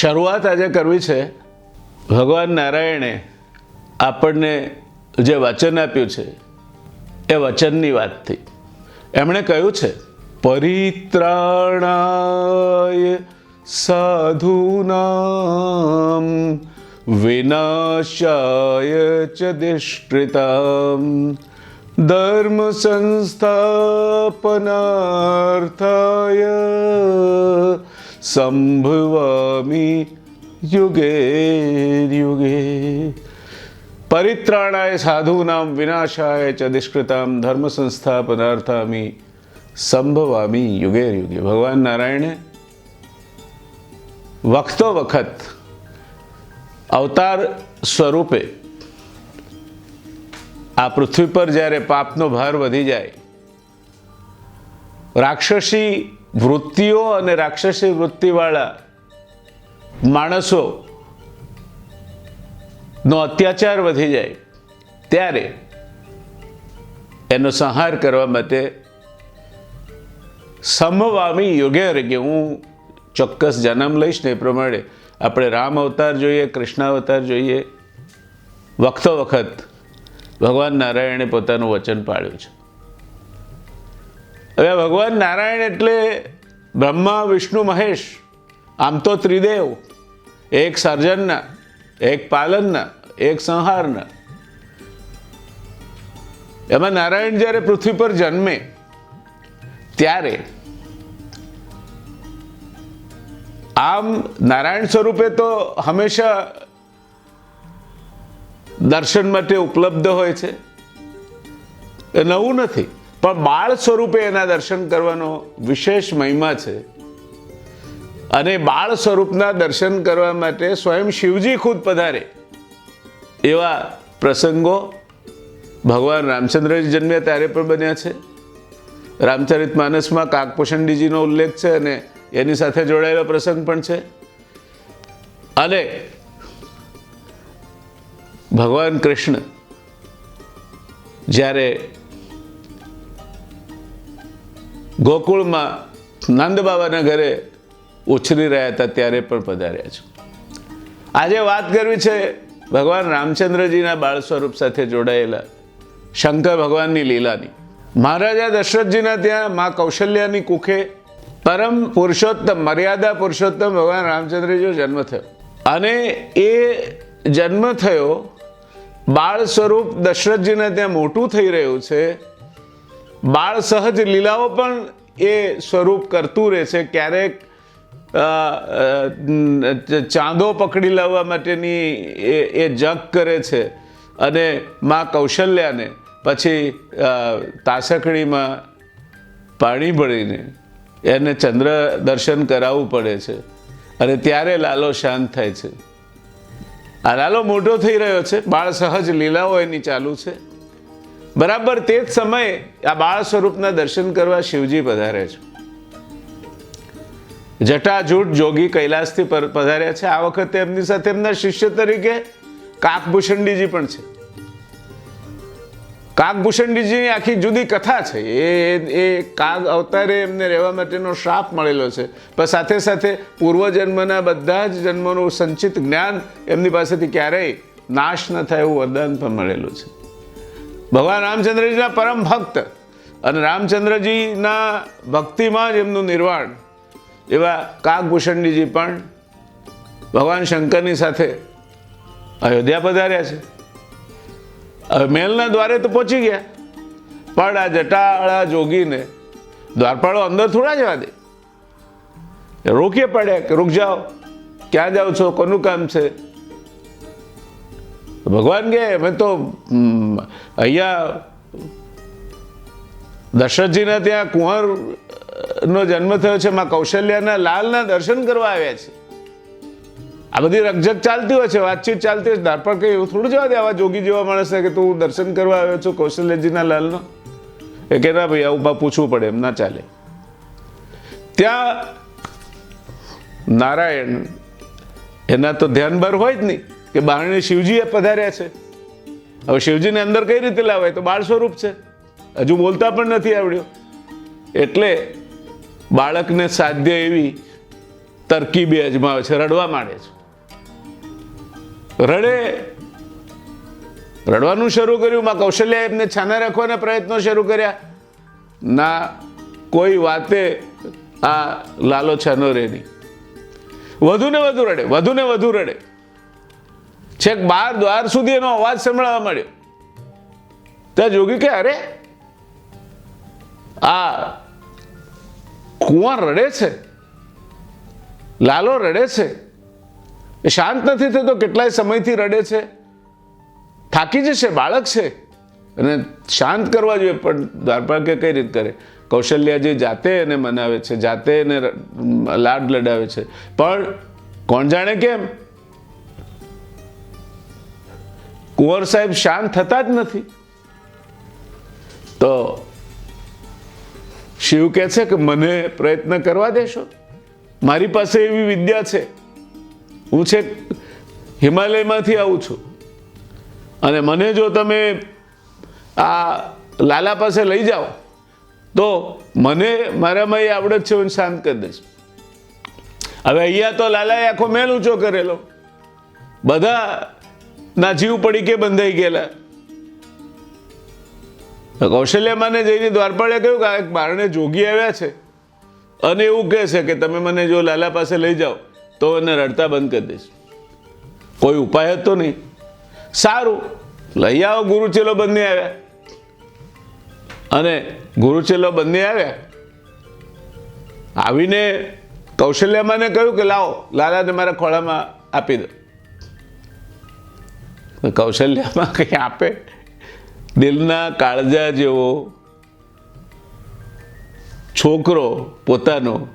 શરૂઆત આજે કરવી છે, ભગવાન નારાયણે આપણને જે વચન આપ્યું છે, એ વચનની વાતથી એમણે કહ્યું છે, પરિત્રાણાય સાધુનામ, વિનાશાય ચ દિષ્ટિતામ ધર્મ સંસ્થાપનાર્થાય સંભવામી યુગે યુગે પરિત્રાણાય સાધુનામ વિનાશાય ચ દિષ્કૃતામ ધર્મ સંસ્થાપનાર્થામી સંભવામી યુગે યુગે ભગવાન નારાયણે વખતો વખત અવતાર સ્વરૂપે આ પૃથ્વી પર જ્યારે પાપનો ભાર વધી જાય, રાક્ષસી વૃત્તિઓ અને રાક્ષસી વૃત્તિવાળા માણસો નો અત્યાચાર વધી જાય, ત્યારે એનો સંહાર કરવા માટે સમવામી યોગ્ય કે હું ચોક્કસ જન્મ લઈશ ને એ પ્રમાણે આપણે રામ અવતાર જોઈએ, કૃષ્ણ અવતાર જોઈએ. વખતો વખત ભગવાન નારાયણે પોતાનું વચન પાળ્યું છે. હવે ભગવાન નારાયણ એટલે બ્રહ્મા, વિષ્ણુ, મહેશ. આમ તો ત્રિદેવ. એક સર્જનના, એક પાલનના, એક સંહારના. એમાં નારાયણ જ્યારે પૃથ્વી પર જન્મે, ત્યારે આમ નારાયણ સ્વરૂપે તો હંમેશા દર્શન માટે ઉપલબ્ધ હોય છે. એ નવું નથી. પણ બાળ સ્વરૂપે એના દર્શન કરવાનો વિશેષ મહિમા છે. અને બાળ સ્વરૂપના દર્શન કરવા માટે સ્વયં શિવજી ખુદ પધારે. એવા પ્રસંગો ભગવાન રામચંદ્રજી જન્મ્યા ત્યારે પણ બન્યા છે. રામચરિત માનસમાં કાકપોષણડીજીનો ઉલ્લેખ છે અને એની સાથે જોડાયેલો પ્રસંગ પણ છે. અને ભગવાન કૃષ્ણ જ્યારે ગોકુળમાં નંદ બાબાના ઘરે ઉછરી રહ્યા હતા, ત્યારે પણ પધાર્યા છે. આજે વાત કરવી છે ભગવાન રામચંદ્રજીના બાળ સ્વરૂપ સાથે જોડાયેલા શંકર ભગવાનની લીલાની. મહારાજા દશરથજીના ત્યાં મા કૌશલ્યાની કુખે પરમ પુરુષોત્તમ, મર્યાદા પુરુષોત્તમ ભગવાન રામચંદ્રજીનો જન્મ થયો. અને એ જન્મ થયો બાળ સ્વરૂપ દશરથજીને ત્યાં મોટું થઈ રહ્યું છે બાળ સહજ લીલાઓ પણ એ સ્વરૂપ કરતું રહે છે ક્યારેક ચાંદો પકડી લાવવા માટેની એ એ જગ કરે છે અને મા કૌશલ્યાને પછી તાસકડીમાં પાણી ભળીને એને ચંદ્ર દર્શન કરાવવું પડે છે. અને ત્યારે લાલો શાંત થાય છે. આ લાલો મોટો થઈ રહ્યો છે. બાળ સહજ લીલાઓ એની ચાલુ છે. બરાબર તે જ સમયે આ બાળ સ્વરૂપના દર્શન કરવા શિવજી પધારે છે. જટાજૂટ જોગી કૈલાસથી પધાર્યા છે. આ વખતે એમની સાથે એમના શિષ્ય તરીકે કાકભૂષણડીજી પણ છે. કાકભૂષણડીજીની આખી જુદી કથા છે. એ- એ કાગ અવતારે એમને રહેવા માટેનો શ્રાપ મળેલો છે. પણ સાથે સાથે પૂર્વજન્મના બધા જ જન્મનું સંચિત જ્ઞાન એમની પાસેથી ક્યારેય નાશ ન થાય એવું વરદાન પણ મળેલું છે. ભગવાન રામચંદ્રજીના પરમ ભક્ત અને રામચંદ્રજીના ભક્તિમાં જ એમનું નિર્વાણ. એવા કાકભૂષણજીજી પણ ભગવાન શંકરની સાથે અયોધ્યા પધાર્યા છે. હવે મહેલના દ્વારે તો પહોંચી ગયા. પણ આ જટાળા, જોગીને દ્વારપાળો અંદર થોડા જવા દે. રોકીએ પડ્યા કે, રૂક જાઓ. ક્યાં જાઓ છો? કોનું કામ છે? ભગવાન કે, મેં તો અહીંયા દશરથજીના ત્યાં કુંવર નો જન્મ થયો છે, માં કૌશલ્યાના લાલના દર્શન કરવા આવ્યા છે. આ બધી રકઝક ચાલતી હોય છે, વાતચીત ચાલતી હોય છે ધારપણ કઈ એવું થોડું જવા દે, આવા જોગી જેવા માણસને કે તું દર્શન કરવા આવ્યો છું કૌશલ્યજીના લાલનો? એ કે ના ભાઈ આવું પૂછવું પડે, એમ ના ચાલે. ત્યાં નારાયણ, એના તો ધ્યાન બર હોય જ નહીં. કે બારણે શિવજીએ પધાર્યા છે. હવે શિવજીને અંદર કઈ રીતે લાવાય? તો બાળ સ્વરૂપ છે. હજુ બોલતા પણ નથી આવડ્યું. એટલે બાળકને સાધ્ય એવી તરકીબે અજમાવે છે, રડવા માંડે છે. રડે. રડવાનું શરૂ કર્યું, માં કૌશલ્યા એમને છાના રાખવાના પ્રયત્નો શરૂ કર્યા. ના, કોઈ વાતે આ લાલો છાનો રે નહીં. વધુ ને વધુ રડે વધુ ને વધુ રડે. છેક બાર દ્વાર સુધી એનો અવાજ સંભળાવા મળ્યો ત્યાં જોગી કે, અરે, આ કુંવર રડે છે? લાલો રડે છે? એ શાંત નથી થતો? કેટલાય સમયથી રડે છે? થાકી જશે? બાળક છે? અને શાંત કરવા જોઈએ, પણ દ્વારપાળ કે કઈ રીત કરે? કૌશલ્યાજી જાતે એને મનાવે છે, જાતે એને લાડ લડાવે છે. પણ કોણ જાણે કેમ? કુંવર સાહેબ શાંત થતા જ નથી. તો શિવ કહે છે કે મને પ્રયત્ન કરવા દેશો. મારી પાસે એવી વિદ્યા છે. હું છે હિમાલયમાંથી આવું છું. અને મને જો તમે આ લાલા પાસે લઈ જાઓ, તો મને મારામાં એ આવડત છે, હું શાંત કરી દઈશ. હવે અહીંયા તો લાલાએ આખો મેલ ઊંચો કરેલો. બધા ના, જીવ પડી કે બંધાઈ ગયેલા? કૌશલ્યમાને જઈને દ્વારપાળે કહ્યું કે આ એક બારણે જોગી આવ્યા છે. અને એવું કહે છે કે તમે મને જો લાલા પાસે લઈ જાઓ, તો એને રડતા બંધ કરી દઈશ. કોઈ ઉપાય હતો નહીં. સારું, લઈ આવો ગુરુચેલો બંને આવ્યા. અને ગુરુચેલો બંને આવ્યા. આવીને કૌશલ્યમાને કહ્યું કે લાવો, લાલાને મારા ખોળામાં આપી દો. કૌશલ્યામાં કંઈ આપે? દિલના કાળજા જેવો છોકરો પોતાનો,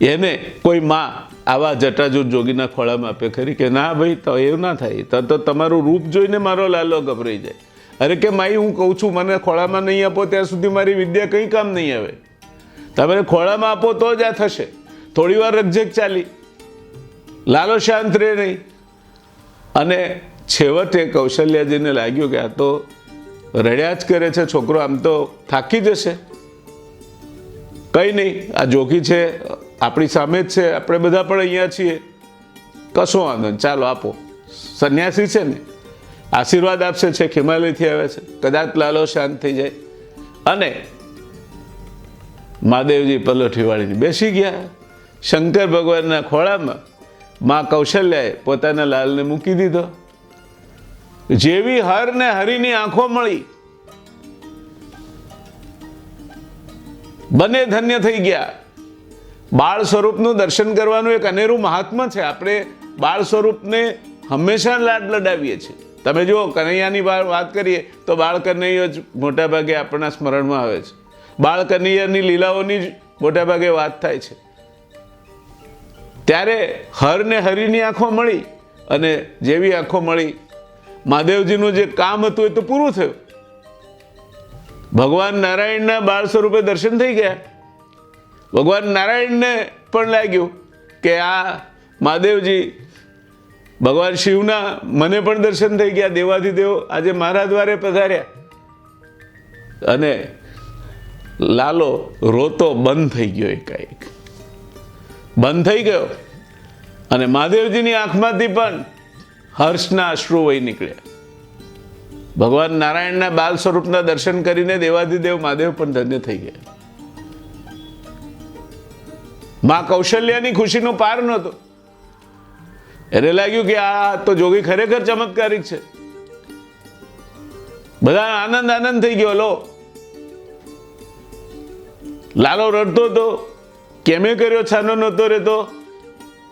એને કોઈ માં આવા જટાજૂટ જોગીના ખોળામાં આપે ખરી કે ના ભાઈ, તો એવું ના થાય. તો તો તમારું રૂપ જોઈને મારો લાલો ગભરાઈ જાય. અરે કે માઈ, હું કહું છું, મને ખોળામાં નહીં આપો, ત્યાં સુધી મારી વિદ્યા કંઈ કામ નહીં આવે. તમે ખોળામાં આપો તો જ આ થશે. થોડી વાર રકઝેક ચાલી. લાલો શાંત રહે નહીં. અને છેવટે કૌશલ્યાજીને લાગ્યું કે આ તો રડ્યા જ કરે છે, છોકરો આમ તો થાકી જશે. કંઈ નહીં, આ જોખી છે, આપણી સામે જ છે, આપણે બધા પણ અહીંયા છીએ. કશો વાંધો ચાલો આપો. સંન્યાસી છે ને, આશીર્વાદ આપશે છે હિમાલયથી આવે છે. કદાચ લાલો શાંત થઈ જાય. અને મહાદેવજી પલોઠી વાળીને બેસી ગયા. શંકર ભગવાનના ખોળામાં મા કૌશલ્યાએ પોતાના લાલને મૂકી દીધો. જેવી હર ને હરિની આંખો મળી, બંને ધન્ય થઈ ગયા. બાળ સ્વરૂપનું દર્શન કરવાનું એક અનેરું મહાત્મા છે. આપણે બાળ સ્વરૂપને હંમેશા લાડ લડાવીએ છીએ. તમે જુઓ, કનૈયાની વાત કરીએ, તો બાળ કનૈયો જ મોટાભાગે આપણા સ્મરણમાં આવે છે. બાળ કનૈયાની લીલાઓની જ મોટાભાગે વાત થાય છે. ત્યારે હર ને હરિની આંખો મળી અને જેવી આંખો મળી મહાદેવજીનું જે કામ હતું એ તો પૂરું થયું. ભગવાન નારાયણના બાળ સ્વરૂપે દર્શન થઈ ગયા. ભગવાન નારાયણને પણ લાગ્યું કે આ મહાદેવજી ભગવાન શિવના મને પણ દર્શન થઈ ગયા દેવાધિદેવ આજે મારા દ્વારે પધાર્યા. અને લાલો રોતો બંધ થઈ ગયો એકાએક. બંધ થઈ ગયો. અને મહાદેવજીની આંખમાંથી પણ હર્ષના અશ્રુ વહી નીકળ્યા ભગવાન નારાયણના બાલ સ્વરૂપના દર્શન કરીને દેવાધિદેવ મહાદેવ પણ ધન્ય થઈ ગયા. માં કૌશલ્યાની ખુશીનો પાર નહોતો. એને લાગ્યું કે આ તો જોગી ખરેખર ચમત્કારિક છે. બધા આનંદ આનંદ થઈ ગયો, લો. લાલો રડતો હતો. કેમે કર્યો, છાનો નહોતો રહેતો.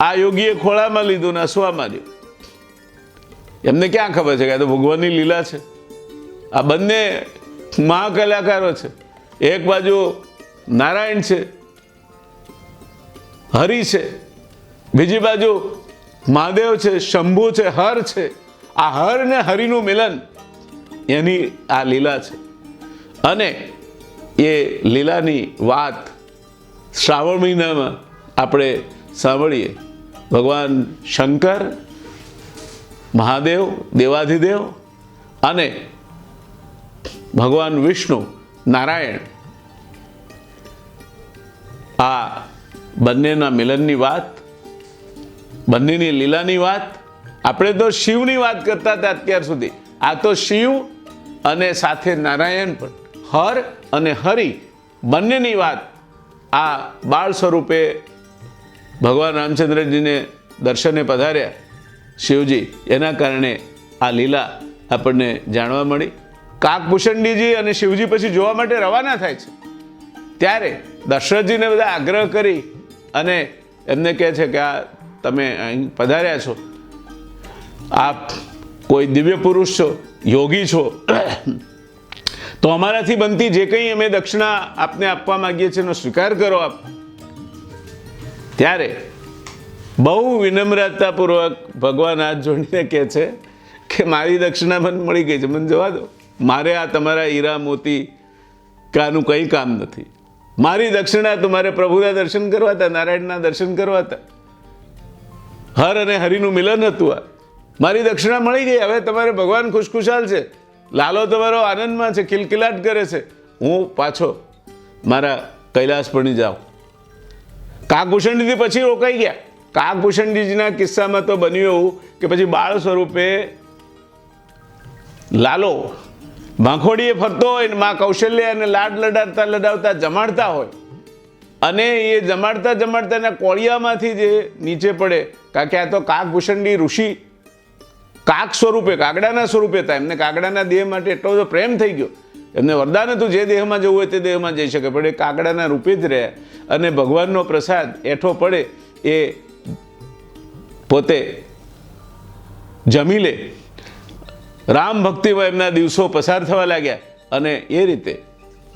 આ યોગીએ ખોળામાં લીધું ને હસવા માર્યું એમને ક્યાં ખબર છે કે આ તો ભગવાનની લીલા છે? આ બંને મહાકલાકારો છે. એક બાજુ નારાયણ છે, હરિ છે, બીજી બાજુ મહાદેવ છે, શંભુ છે, હર છે. આ હર ને હરિનું મિલન એની આ લીલા છે. અને એ લીલાની વાત શ્રાવણ મહિનામાં આપણે સાંભળીએ. ભગવાન શંકર મહાદેવ, દેવાધિદેવ અને ભગવાન વિષ્ણુ, નારાયણ. આ બંનેના મિલનની વાત, બંનેની લીલાની વાત, આપણે તો શિવની વાત કરતા હતા અત્યાર સુધી. આ તો શિવ અને સાથે નારાયણ પણ. હર અને હરિ બંનેની વાત આ બાળ સ્વરૂપે ભગવાન રામચંદ્રજીને દર્શને પધાર્યા. શિવજી, એના કારણે આ લીલા આપણને જાણવા મળી. કાકભૂષણજીજી અને શિવજી પછી જોવા માટે રવાના થાય છે. ત્યારે દશરથજીને બધા આગ્રહ કરી અને એમને કહે છે કે આ તમે અહીં પધાર્યા છો. આપ કોઈ દિવ્ય પુરુષ છો, યોગી છો. તો અમારાથી બનતી જે કંઈ અમે દક્ષિણા આપને આપવા માંગીએ છીએ એનો સ્વીકાર કરો આપ. ત્યારે બહુ વિનમ્રતાપૂર્વક ભગવાન હાથ જોડીને કહે છે કે મારી દક્ષિણા મને મળી ગઈ છે. મને જવા દો. મારે આ તમારા હીરા મોતી કાનું કંઈ કામ નથી. મારી દક્ષિણા તમારે મારે પ્રભુના દર્શન કરવા હતા, નારાયણના દર્શન કરવા હતા. હર અને હરિનું મિલન હતું આ. મારી દક્ષિણા મળી ગઈ. હવે તમારે ભગવાન ખુશખુશાલ છે. લાલો તમારો આનંદમાં છે, કિલકિલાટ કરે છે. હું પાછો મારા કૈલાસ પણ જાઉં કાકભૂષણજીથી પછી રોકાઈ ગયા. કાકભૂષણજીના કિસ્સામાં તો બન્યું એવું કે પછી બાળ સ્વરૂપે લાલો ભાંખોડીએ ફરતો હોય ને માં કૌશલ્ય અને લાડ લડાડતા લડાવતા જમાડતા હોય. અને એ જમાડતા જમાડતા એના કોળિયામાંથી જે નીચે પડે કારણ કે આ તો કાકભૂષણજી ઋષિ, કાક સ્વરૂપે, કાગડાના સ્વરૂપે હતા. એમને કાગડાના દેહ માટે એટલો બધો પ્રેમ થઈ ગયો. એમને વરદાન હતું જે દેહમાં જવું હોય તે દેહમાં જઈ શકે, પણ એ કાગડાના રૂપે જ રહ્યા અને ભગવાનનો પ્રસાદ એઠો પડે એ પોતે જમી લે રામ ભક્તિમાં એમના દિવસો પસાર થવા લાગ્યા અને એ રીતે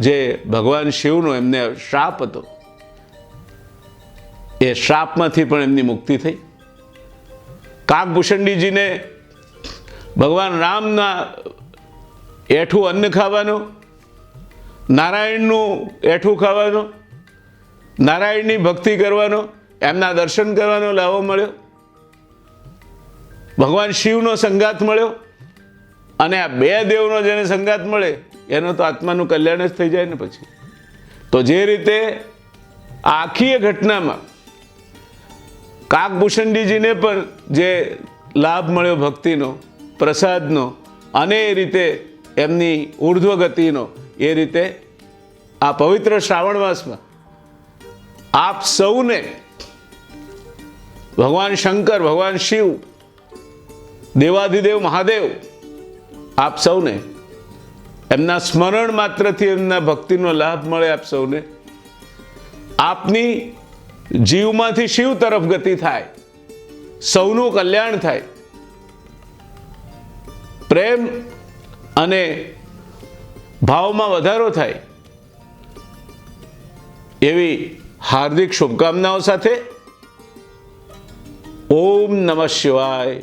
જે ભગવાન શિવનો એમને શ્રાપ હતો, એ શ્રાપમાંથી પણ એમની મુક્તિ થઈ. કાકભૂષણજીને ભગવાન રામના એઠું અન્ન ખાવાનું, નારાયણનું એઠું ખાવાનું, નારાયણની ભક્તિ કરવાનો, એમના દર્શન કરવાનો લાવો મળ્યો. ભગવાન શિવનો સંગાત મળ્યો અને આ બે દેવનો જેને સંગાત મળે, એનો તો આત્માનું કલ્યાણ જ થઈ જાય ને પછી. તો જે રીતે આખી એ ઘટનામાં કાકભૂષણજીને પણ જે લાભ મળ્યો ભક્તિનો, પ્રસાદનો અને એ રીતે એમની ઉર્ધ્વ ગતિનો એ રીતે આ પવિત્ર શ્રાવણ માસમાં આપ સૌને ભગવાન શંકર, ભગવાન શિવ દેવાધિદેવ મહાદેવ, આપ સૌને એમના સ્મરણ માત્રથી એમના ભક્તિનો લાભ મળે આપ સૌને. આપની જીવમાંથી શિવ તરફ ગતિ થાય, સૌનું કલ્યાણ થાય. પ્રેમ અને ભાવમાં વધારો થાય. એવી હાર્દિક શુભકામનાઓ સાથે, ઓમ નમઃ શિવાય.